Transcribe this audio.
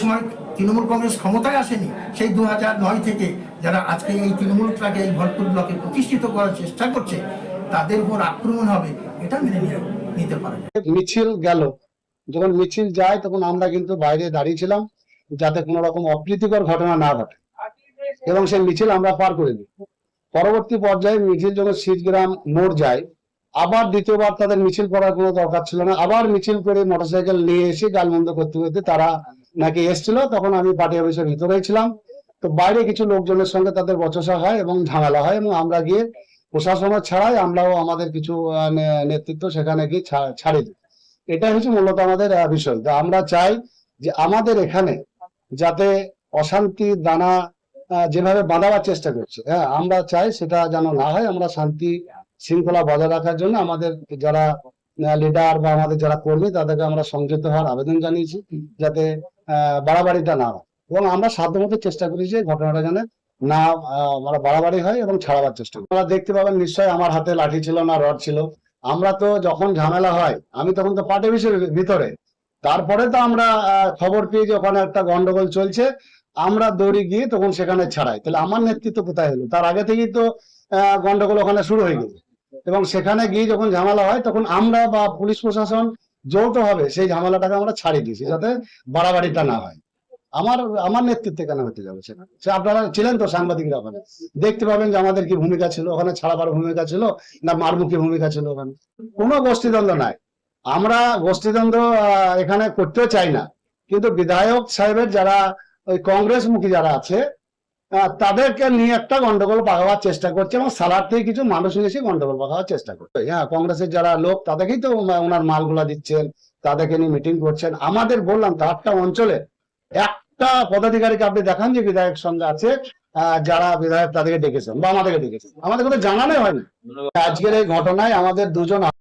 সময় তৃণমূল কংগ্রেস ক্ষমতায় আসেনি, সেই দু নয় থেকে যারা আজকে এই তৃণমূলটাকে এই ভরপুর ব্লকে প্রতিষ্ঠিত করার চেষ্টা করছে, তাদের উপর আক্রমণ হবে, এটা মেনে নিতে পারে মিছিল গেল। যখন মিছিল যায়, তখন আমরা কিন্তু বাইরে দাঁড়িয়েছিলাম যাতে কোনো রকম অপ্রীতিকর ঘটনা না ঘটে। এবং সেই মিছিল আমরা পার করে দিই। পরবর্তী পর্যায়ে মিছিল যখন শীতগ্রাম মোড় যায় আবার দ্বিতীয়বার তাদের মিছিল করার কোনো দরকার ছিল না। আবার মিছিল করে মোটরসাইকেল নিয়ে এসে গালমন্দ করতে করতে তারা নাকি এসছিল, তখন আমি পার্টি অফিসের ভিতরেই ছিলাম। তো বাইরে কিছু লোকজনের সঙ্গে তাদের বচসা হয় এবং ঝামেলা হয় এবং আমরা গিয়ে প্রশাসনের ছাড়াই, আমরাও আমাদের কিছু নেতৃত্ব সেখানে গিয়ে ছাড়ে দিই। এটা হচ্ছে মূলত আমাদের বিষয়। তো আমরা চাই যে আমাদের এখানে যাতে অশান্তি দানা যেভাবে বাঁধাবার চেষ্টা করছে হ্যাঁ আমরা চাই সেটা যেন না হয়, আমরা শান্তি শৃঙ্খলা বজায় রাখার জন্য আমাদের যারা লিডার বা আমাদের যারা কর্মী তাদেরকে আমরা সংযত হওয়ার আবেদন জানিয়েছি যাতে বাড়াবাড়িটা না হয়। এবং আমরা সাধ্যমতো চেষ্টা করি যে ঘটনাটা যেন না আহ, মানে বাড়াবাড়ি হয় এবং ছাড়াবার চেষ্টা করি। আপনারা দেখতে পাবেন নিশ্চয়ই আমার হাতে লাঠি ছিল না রড ছিল। আমরা তো যখন ঝামেলা হয় আমি তখন তো পার্টি অফিসের ভিতরে। তারপরে তো আমরা খবর পেয়ে যে ওখানে একটা গন্ডগোল চলছে আমরা দৌড়ে গিয়ে তখন সেখানে ছাড়াই। তাহলে আমার নেতৃত্ব কোথায় হলো? তার আগে থেকেই তো গন্ডগোল ওখানে শুরু হয়ে গেছে। এবং সেখানে গিয়ে যখন ঝামেলা হয়, তখন আমরা বা পুলিশ প্রশাসন যৌথভাবে সেই ঝামেলাটাকে আমরা ছাড়িয়ে দিয়েছি, যাতে বাড়াবাড়িটা না হয়। আমার আমার নেতৃত্বে কেন হতে যাবে সেটা? সে আপনারা ছিলেন তো সাংবাদিকরা ওখানে। দেখতে পাবেন যে আমাদের কি ভূমিকা ছিল, ওখানে ছাড়াবার ভূমিকা ছিল, না মারমুখী ভূমিকা ছিল ওখানে। কোনো গোষ্ঠীদ্বন্দ্ব নাই। আমরা গোষ্ঠীদ্বন্দ্ব এখানে করতেও চাই না। কিন্তু বিধায়ক সাহেবের যারা, ওই কংগ্রেস মুখী যারা আছে তাদেরকে নিয়ে একটা গন্ডগোল পাকাবার চেষ্টা করছে এবং সালার থেকে কিছু মানুষ নিয়ে এসে গন্ডগোল পাকাবার চেষ্টা করছে। হ্যাঁ কংগ্রেসের যারা লোক, তাদেরকেই তো ওনার মালগুলা দিচ্ছেন, তাদেরকে নিয়ে মিটিং করছেন। আমাদের বললাম তো আটটা অঞ্চলে একটা পদাধিকারীকে আপনি দেখান যে বিধায়ক সঙ্গে আছে যারা বিধায়ক তাদেরকে ডেকেছেন বা আমাদেরকে ডেকেছেন। আমাদের কোনো জানানোই হয়নি। আজকের এই ঘটনায় আমাদের দুজন